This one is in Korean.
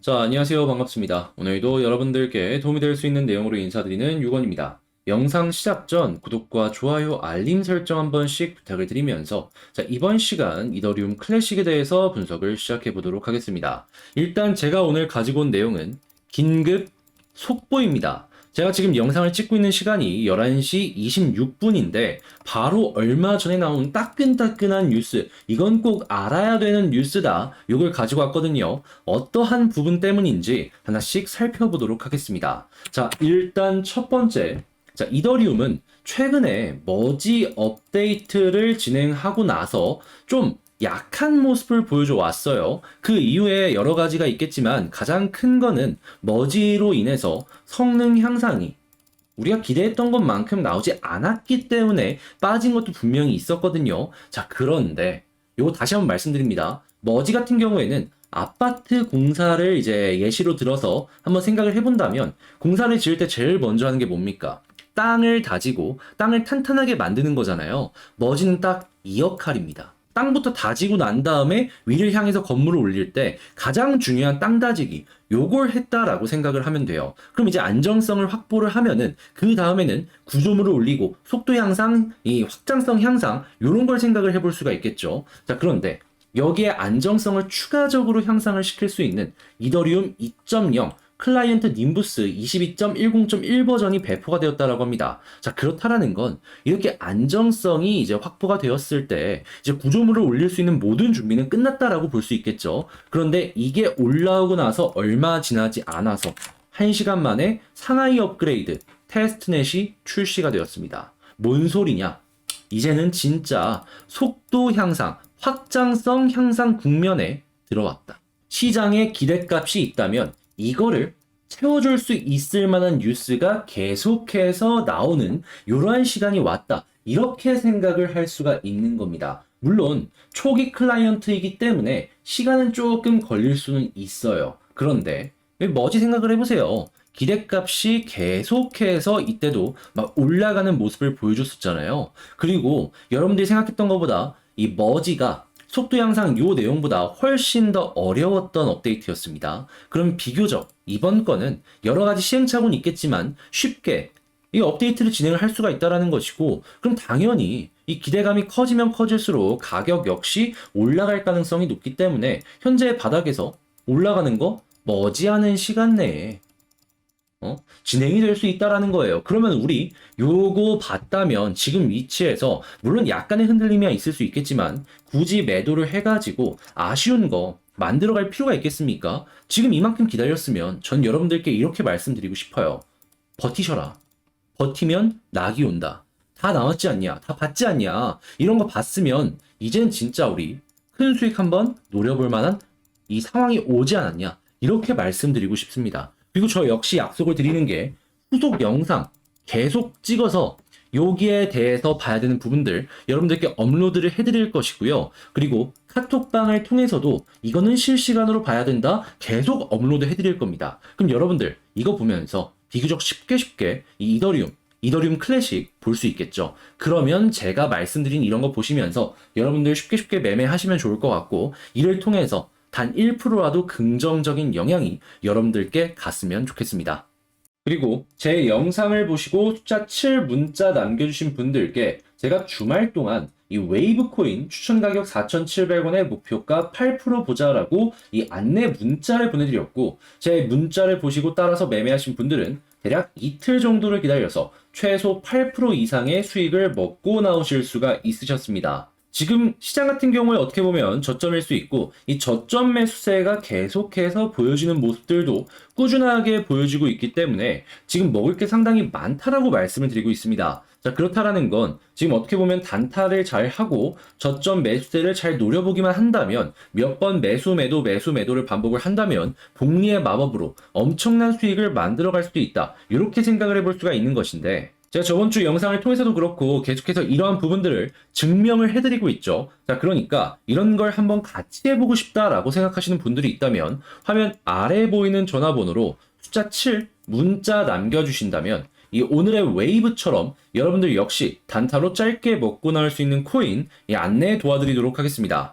자, 안녕하세요. 반갑습니다. 오늘도 여러분들께 도움이 될 수 있는 내용으로 인사드리는 유건입니다. 영상 시작 전 구독과 좋아요, 알림 설정 한 번씩 부탁을 드리면서 자, 이번 시간 이더리움 클래식에 대해서 분석을 시작해 보도록 하겠습니다. 일단 제가 오늘 가지고 온 내용은 긴급 속보입니다. 제가 지금 영상을 찍고 있는 시간이 11시 26분인데 바로 얼마 전에 나온 따끈따끈한 뉴스 이건 꼭 알아야 되는 뉴스다 요걸 가지고 왔거든요. 어떠한 부분 때문인지 하나씩 살펴보도록 하겠습니다. 자 일단 첫 번째. 자 이더리움은 최근에 머지 업데이트를 진행하고 나서 좀 약한 모습을 보여줘 왔어요. 그 이유에 여러 가지가 있겠지만 가장 큰 거는 머지로 인해서 성능 향상이 우리가 기대했던 것만큼 나오지 않았기 때문에 빠진 것도 분명히 있었거든요. 자, 그런데 요거 다시 한번 말씀드립니다. 머지 같은 경우에는 아파트 공사를 이제 예시로 들어서 한번 생각을 해본다면 공사를 지을 때 제일 먼저 하는 게 뭡니까? 땅을 다지고 땅을 탄탄하게 만드는 거잖아요. 머지는 딱이 역할입니다. 땅부터 다지고 난 다음에 위를 향해서 건물을 올릴 때 가장 중요한 땅 다지기 요걸 했다라고 생각을 하면 돼요. 그럼 이제 안정성을 확보를 하면은 그 다음에는 구조물을 올리고 속도 향상, 이 확장성 향상 요런 걸 생각을 해볼 수가 있겠죠. 자 그런데 여기에 안정성을 추가적으로 향상을 시킬 수 있는 이더리움 2.0 클라이언트 님부스 22.10.1 버전이 배포가 되었다라고 합니다. 자, 그렇다라는 건 이렇게 안정성이 이제 확보가 되었을 때 이제 구조물을 올릴 수 있는 모든 준비는 끝났다라고 볼 수 있겠죠. 그런데 이게 올라오고 나서 얼마 지나지 않아서 1시간 만에 상하이 업그레이드 테스트넷이 출시가 되었습니다. 뭔 소리냐? 이제는 진짜 속도 향상, 확장성 향상 국면에 들어왔다. 시장에 기대값이 있다면 이거를 채워줄 수 있을 만한 뉴스가 계속해서 나오는 이러한 시간이 왔다. 이렇게 생각을 할 수가 있는 겁니다. 물론 초기 클라이언트이기 때문에 시간은 조금 걸릴 수는 있어요. 그런데 뭐지 생각을 해보세요. 기대값이 계속해서 이때도 막 올라가는 모습을 보여줬었잖아요. 그리고 여러분들이 생각했던 것보다 이 머지가 속도 향상 요 내용보다 훨씬 더 어려웠던 업데이트였습니다. 그럼 비교적 이번 건은 여러 가지 시행착오는 있겠지만 쉽게 이 업데이트를 진행을 할 수가 있다라는 것이고 그럼 당연히 이 기대감이 커지면 커질수록 가격 역시 올라갈 가능성이 높기 때문에 현재 바닥에서 올라가는 거 머지않은 시간 내에 어? 진행이 될 수 있다라는 거예요. 그러면 우리 요거 봤다면 지금 위치에서 물론 약간의 흔들림이 있을 수 있겠지만 굳이 매도를 해가지고 아쉬운 거 만들어갈 필요가 있겠습니까? 지금 이만큼 기다렸으면 전 여러분들께 이렇게 말씀드리고 싶어요. 버티셔라. 버티면 낙이 온다. 다 나왔지 않냐? 다 받지 않냐? 이런 거 봤으면 이제는 진짜 우리 큰 수익 한번 노려볼 만한 이 상황이 오지 않았냐? 이렇게 말씀드리고 싶습니다. 그리고 저 역시 약속을 드리는 게 후속 영상 계속 찍어서 여기에 대해서 봐야 되는 부분들 여러분들께 업로드를 해드릴 것이고요. 그리고 카톡방을 통해서도 이거는 실시간으로 봐야 된다. 계속 업로드 해드릴 겁니다. 그럼 여러분들 이거 보면서 비교적 쉽게 쉽게 이 이더리움 이더리움 클래식 볼 수 있겠죠. 그러면 제가 말씀드린 이런 거 보시면서 여러분들 쉽게 쉽게 매매하시면 좋을 것 같고 이를 통해서 단 1%라도 긍정적인 영향이 여러분들께 갔으면 좋겠습니다. 그리고 제 영상을 보시고 숫자 7 문자 남겨주신 분들께 제가 주말 동안 이 웨이브 코인 추천 가격 4,700원의 목표가 8% 보자라고 이 안내 문자를 보내드렸고 제 문자를 보시고 따라서 매매하신 분들은 대략 이틀 정도를 기다려서 최소 8% 이상의 수익을 먹고 나오실 수가 있으셨습니다. 지금 시장 같은 경우에 어떻게 보면 저점일 수 있고 이 저점 매수세가 계속해서 보여지는 모습들도 꾸준하게 보여지고 있기 때문에 지금 먹을 게 상당히 많다라고 말씀을 드리고 있습니다. 자 그렇다라는 건 지금 어떻게 보면 단타를 잘 하고 저점 매수세를 잘 노려보기만 한다면 몇 번 매수 매도 매수 매도를 반복을 한다면 복리의 마법으로 엄청난 수익을 만들어 갈 수도 있다. 이렇게 생각을 해볼 수가 있는 것인데 제가 저번 주 영상을 통해서도 그렇고 계속해서 이러한 부분들을 증명을 해드리고 있죠. 자, 그러니까 이런 걸 한번 같이 해보고 싶다라고 생각하시는 분들이 있다면 화면 아래 보이는 전화번호로 숫자 7 문자 남겨주신다면 이 오늘의 웨이브처럼 여러분들 역시 단타로 짧게 먹고 나올 수 있는 코인 이 안내 도와드리도록 하겠습니다.